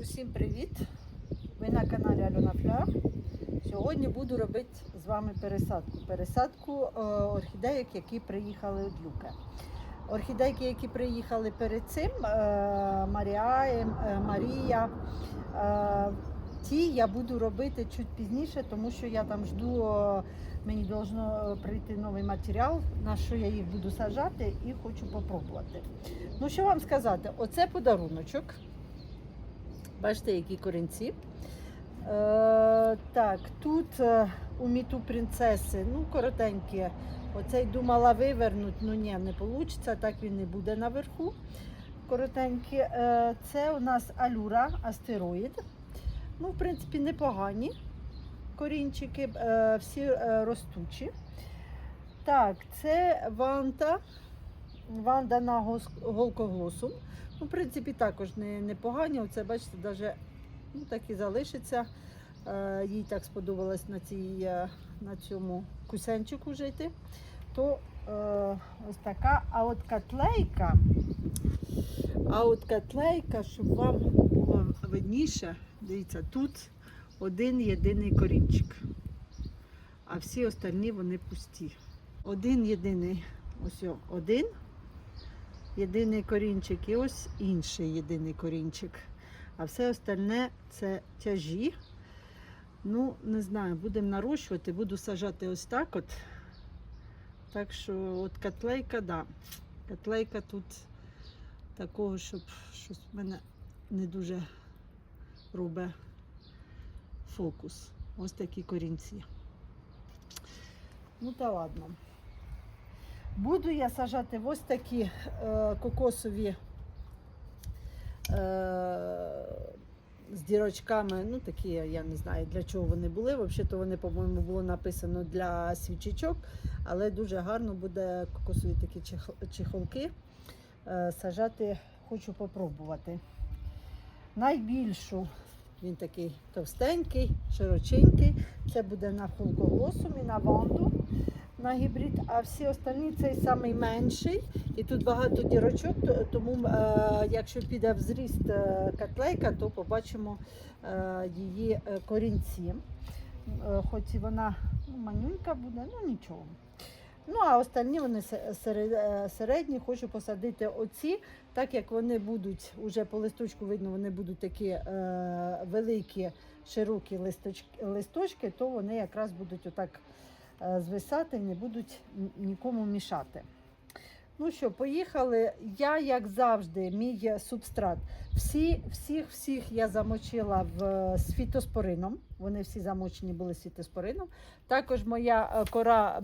Усім привіт! Ви на каналі Альона Фляр. Сьогодні буду робити з вами пересадку. Пересадку е, орхідейок, які приїхали від Люка. Орхідейки, які приїхали перед цим, е, Марія, е, Марія. Ті я буду робити чуть пізніше, тому що я там жду, мені должно прийти новий матеріал, на що я їх буду саджати і хочу попробувати. Ну, що вам сказати? Оце подаруночок. Бачите, які корінці. Е, так, тут е, у міту принцеси, ну, коротенькі. Оцей думала вивернути, ну ні, не вийде, так він не буде наверху. Коротенькі. Е, це у нас алюра, астероїд. Ну, в принципі, непогані корінчики, е, всі е, ростучі. Так, це ванта. Ванда на голкоглосум. Ну, в принципі, також не, непогані. Оце, бачите, навіть ну, так і залишиться. Е, їй так сподобалось на, цій, е, на цьому кусенчику жити. То е, ось така. А от котлейка, а от котлейка, щоб вам було видніше, дивіться, тут один єдиний корінчик. А всі остальні вони пусті. Один єдиний, ось один єдиний корінчик і ось інший єдиний корінчик. А все остальне це тяжі. Ну, не знаю, будемо нарощувати, буду сажати ось так от. Так що от котлейка, да. Котлейка тут такого, щоб щось в мене не дуже робить фокус. Ось такі корінці. Ну та ладно. Буду я сажати ось такі е, кокосові е, з дірочками. Ну, такі, я не знаю, для чого вони були. Взагалі-то вони, по-моєму, було написано для свічечок, але дуже гарно буде кокосові такі чех- чехолки. Е, сажати хочу попробувати. Найбільшу він такий товстенький, широченький. Це буде на холкоглосум і на ванду на гібрид, а всі остальні цей самий менший. І тут багато дірочок, тому е, якщо піде в зріст е, котлейка, то побачимо е, її е, корінці. Е, хоч і вона ну, манюнька буде, ну нічого. Ну, а остальні вони е, середні, хочу посадити оці, так як вони будуть, уже по листочку видно, вони будуть такі е, великі, широкі листочки, листочки, то вони якраз будуть отак звисати, не будуть нікому мішати. Ну що, поїхали. Я, як завжди, мій субстрат. Всі, всіх, всіх я замочила в, з фітоспорином. Вони всі замочені були з фітоспорином. Також моя е, кора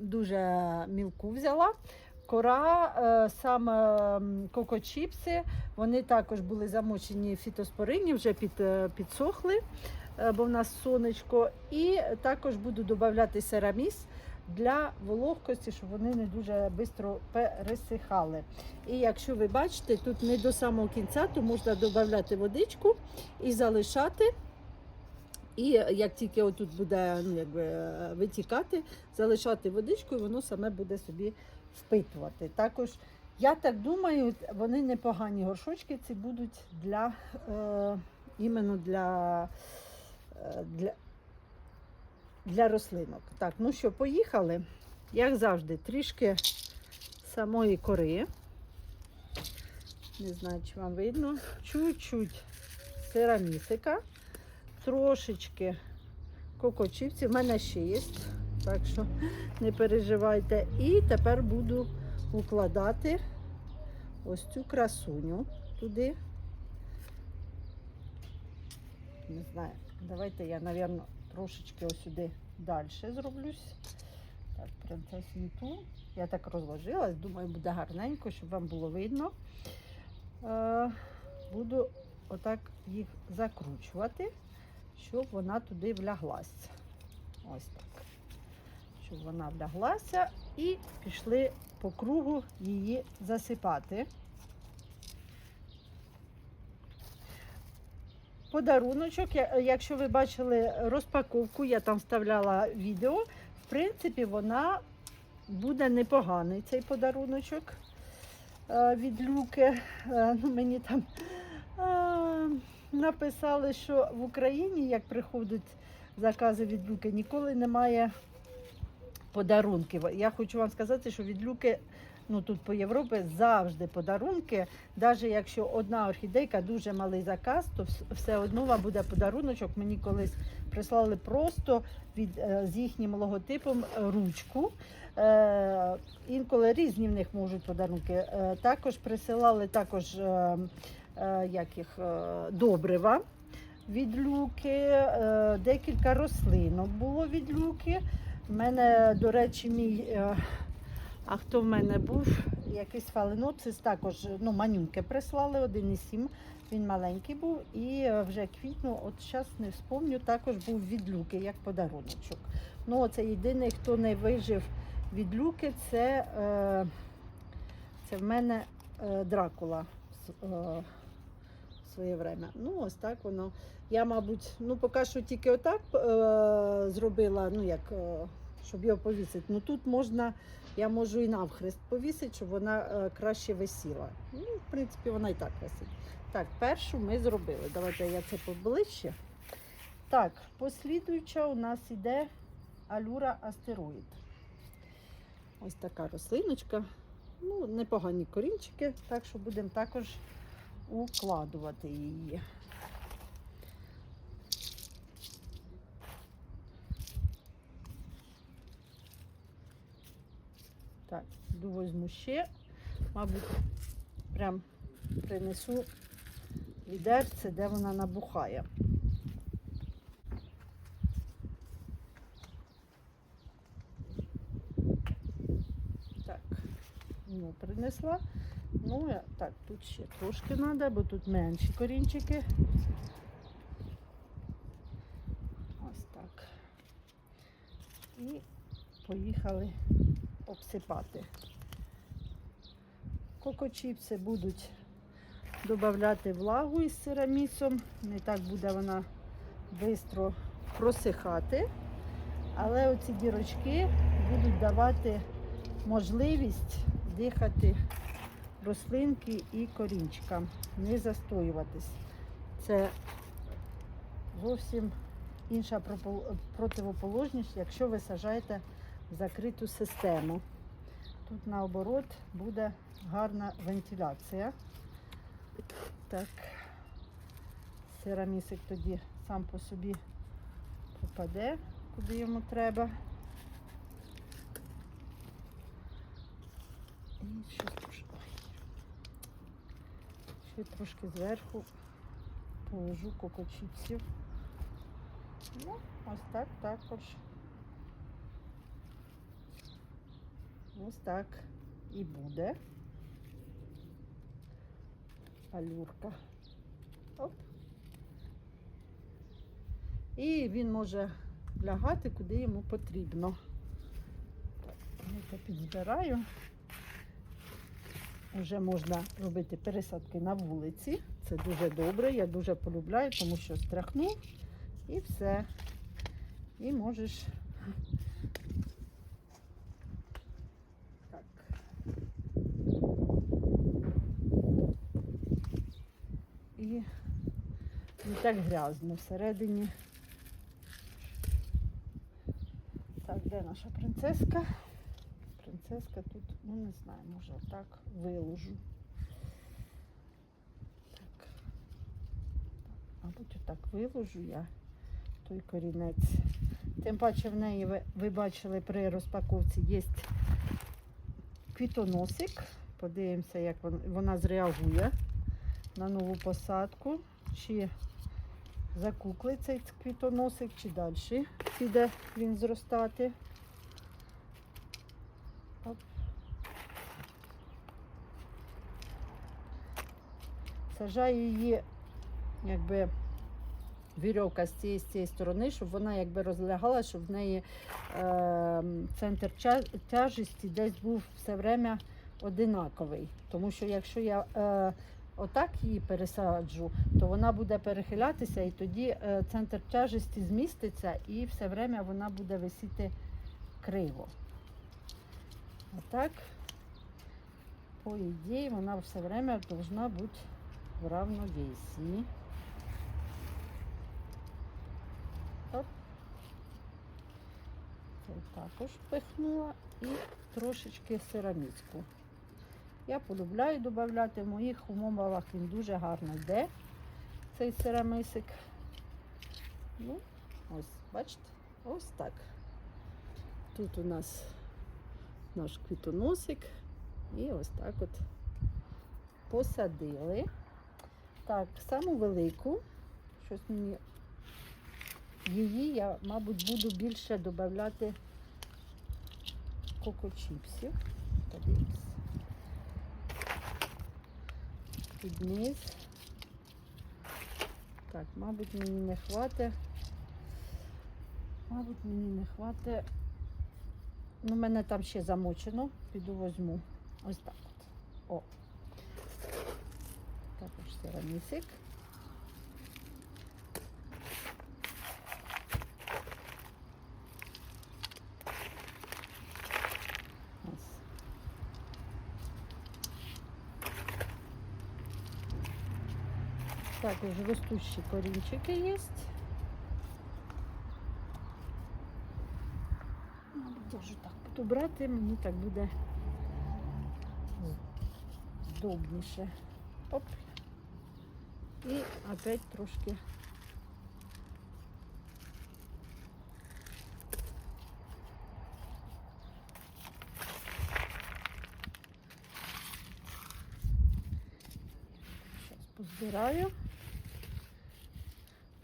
дуже мілку взяла. Кора, е, саме кокочіпси, вони також були замочені в фітоспорині, вже під, е, підсохли, е, бо в нас сонечко. І також буду додавати сераміс для вологкості, щоб вони не дуже швидко пересихали. І якщо ви бачите, тут не до самого кінця, то можна додати водичку і залишати. І як тільки отут буде ну, якби, е, витікати, залишати водичку, і воно саме буде собі впитувати. Також, я так думаю, вони непогані горшочки ці будуть для е, іменно для, е, для, для рослинок. Так, ну що, поїхали. Як завжди, трішки самої кори. Не знаю, чи вам видно. Чуть-чуть серамісика трошечки кокочівців. У мене ще є, так що не переживайте. І тепер буду укладати ось цю красуню туди. Не знаю, давайте я, мабуть, трошечки сюди далі зроблюсь. Так, принцесні ту. Я так розложилась, думаю, буде гарненько, щоб вам було видно. Е, буду отак їх закручувати щоб вона туди вляглася. Ось так. Щоб вона вляглася і пішли по кругу її засипати. Подаруночок, якщо ви бачили розпаковку, я там вставляла відео. В принципі, вона буде непоганий цей подаруночок е, від люки. Е, Ну, мені там е, написали, що в Україні, як приходять закази від Люки, ніколи немає подарунків. Я хочу вам сказати, що від Люки, ну тут по Європі, завжди подарунки. Навіть якщо одна орхідейка дуже малий заказ, то все одно вам буде подаруночок. Мені колись прислали просто від, е, з їхнім логотипом е, ручку. Е, інколи різні в них можуть подарунки. Е, також присилали також е, е, як їх, е, добрива від люки, е, декілька рослинок було від люки. У мене, до речі, мій. А хто в мене був? Якийсь фаленоцис, також ну, манюньки прислали, 1,7. Він маленький був. І е, вже квітну, от зараз не вспомню, також був від люки, як подаруночок. Ну, це єдиний, хто не вижив від люки, це, е, це в мене е, Дракула е, в своє время. Ну, ось так воно. Я, мабуть, ну поки що тільки отак е, зробила, ну як, е, щоб його повісити. Ну тут можна, я можу і навхрест повісити, щоб вона е, краще висіла. Ну, в принципі, вона і так висить. Так, першу ми зробили. Давайте я це поближче. Так, послідуюча у нас іде алюра астероїд. Ось така рослиночка. Ну, непогані корінчики, так що будемо також укладувати її. Так, возьму ще, мабуть, прям принесу відерце, де вона набухає. Так, ну, принесла. Ну, я, так, тут ще трошки треба, бо тут менші корінчики. Ось так. І поїхали обсипати. Кокочіпси будуть додати влагу із сирамісом. Не так буде вона швидко просихати. Але оці дірочки будуть давати можливість дихати рослинки і корінчикам, не застоюватись. Це зовсім інша противоположність, якщо ви сажаєте закриту систему. Тут наоборот буде гарна вентиляція. Так, сирамісик тоді сам по собі попаде, куди йому треба. І ще трошки, ще трошки зверху положу кокочіпсів. Ну, ось так також. Ось так і буде. Алюрка. Оп. І він може лягати, куди йому потрібно. Я це підзбираю. Вже можна робити пересадки на вулиці. Це дуже добре. Я дуже полюбляю, тому що стряхнув і все. І можеш. Так. І не так грязно всередині. Так, де наша принцеска? Принцеска тут, ну не знаю, може отак виложу. Так. Мабуть, отак виложу я той корінець. Тим паче в неї ви, ви бачили при розпаковці є квітоносик. Подивимося, як вон- вона зреагує на нову посадку. Чи закукли цей квітоносик, чи далі піде він зростати. Сажаю її, якби вірьовка з цієї, з цієї сторони, щоб вона якби розлягала, щоб в неї е, центр тяжесті десь був все время одинаковий. Тому що якщо я е, отак її пересаджу, то вона буде перехилятися, і тоді е, центр тяжесті зміститься, і все время вона буде висіти криво. Отак, по ідеї, вона все время повинна бути в равновесії. Оп. Також пихнула і трошечки сираміцьку. Я полюбляю додати, в моїх умовах він дуже гарно йде, цей сирамисик. Ну, ось, бачите, ось так. Тут у нас наш квітоносик. І ось так от посадили. Так, саму велику, щось мені її я, мабуть, буду більше додати кокочіпсів. Подивимось. Під низ. Так, мабуть, мені не хватить. Мабуть, мені не хватить. Ну, мене там ще замочено. Піду возьму. Ось так от. О. Також сирамісик. Також ростущі корінчики є. Мабуть, я вже так буду брати, мені так буде здобніше. Оп. І опять трошки. Зараз позбираю.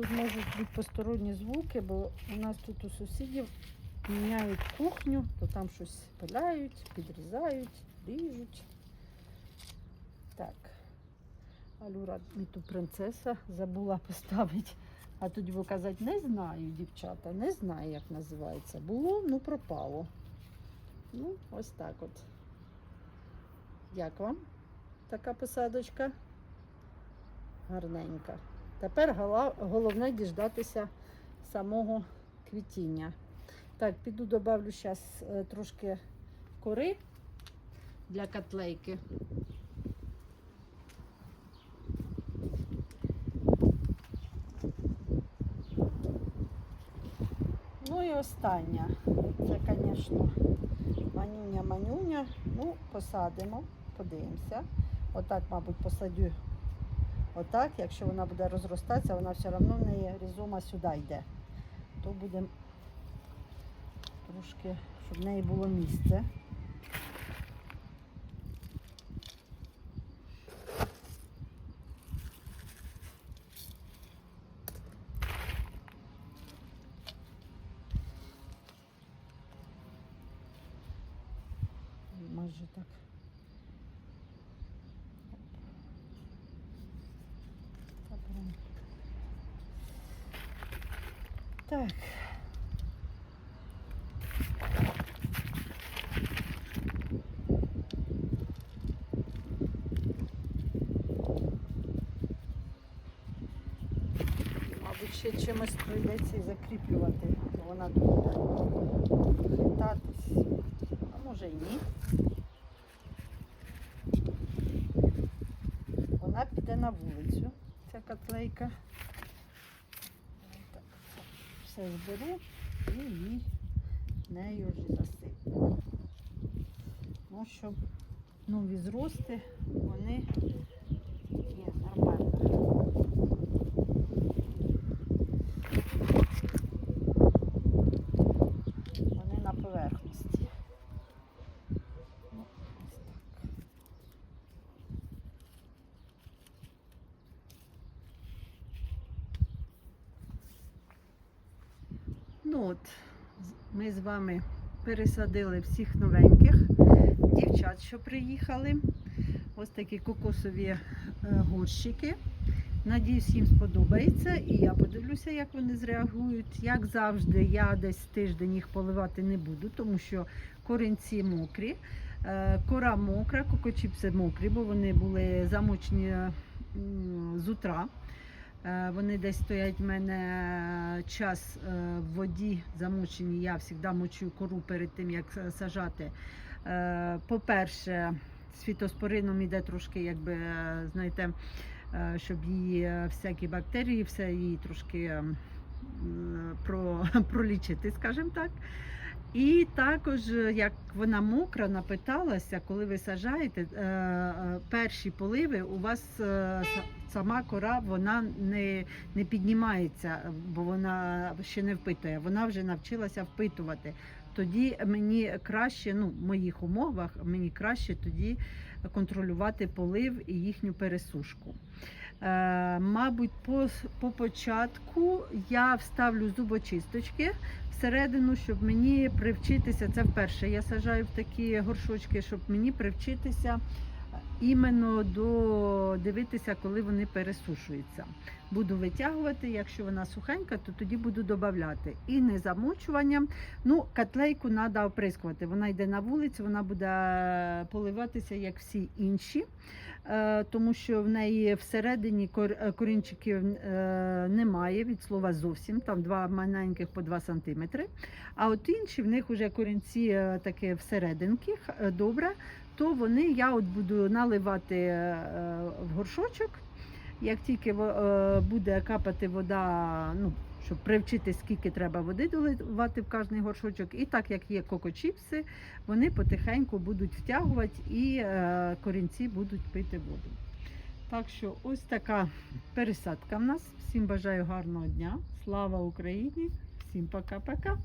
Тут можуть бути посторонні звуки, бо у нас тут у сусідів міняють кухню, то там щось пиляють, підрізають, ріжуть. Так. Алюра мені ту принцеса забула поставити. А тоді ви казати, не знаю, дівчата, не знаю, як називається. Було, ну пропало. Ну, ось так от. Як вам така посадочка? Гарненька. Тепер головне діждатися самого квітіння. Так, піду добавлю зараз трошки кори для котлейки. Ну і остання. Це, звісно, манюня-манюня. Ну, посадимо, подивимося. Отак, мабуть, посадю. Отак, якщо вона буде розростатися, вона все одно в неї різома сюди йде. То буде трошки, щоб в неї було місце. Майже так. Та прям. Так. Мабуть, ще чимось прийдеться і закріплювати, вона буде хитатись. А може і ні. Вона піде на вулицю, ця котлейка. Все зберу і її нею вже засиплю. Ну, щоб нові зрости, вони є нормально. Вони на поверхності. Ну, ось так. Ну от, з- з вами пересадили всіх новеньких дівчат, що приїхали. Ось такі кокосові е, горщики. Надіюсь, їм сподобається. І я подивлюся, як вони зреагують. Як завжди, я десь тиждень їх поливати не буду, тому що корінці мокрі, е, кора мокра, кокочіпси мокрі, бо вони були замочені з утра. Е, Вони десь стоять в мене час е, в воді замочені. Я завжди мочу кору перед тим, як сажати. Е, По-перше, з фітоспорином іде трошки, якби, е, знаєте, е, щоб її е, всякі бактерії, все її трошки е, про, пролічити, скажімо так. І також, е, як вона мокра, напиталася, коли ви саджаєте е, е, перші поливи, у вас сама кора вона не, не піднімається, бо вона ще не впитує. Вона вже навчилася впитувати. Тоді мені краще, ну в моїх умовах, мені краще тоді контролювати полив і їхню пересушку. Е, мабуть, по, по початку я вставлю зубочисточки всередину, щоб мені привчитися. Це вперше я сажаю в такі горшочки, щоб мені привчитися іменно до дивитися, коли вони пересушуються. Буду витягувати, якщо вона сухенька, то тоді буду додавати. І не замочуванням. Ну, котлейку треба оприскувати. Вона йде на вулицю, вона буде поливатися, як всі інші. Е, Тому що в неї всередині е, корінчиків е, немає від слова зовсім, там два маленьких по 2 см. А от інші в них вже корінці таке всерединки, добре, то вони я от буду наливати в горшочок. Як тільки е, буде капати вода, ну, щоб привчити, скільки треба води доливати в кожний горшочок, і так як є кокочіпси, вони потихеньку будуть втягувати і е, корінці будуть пити воду. Так що ось така пересадка в нас. Всім бажаю гарного дня. Слава Україні! Всім пока-пока!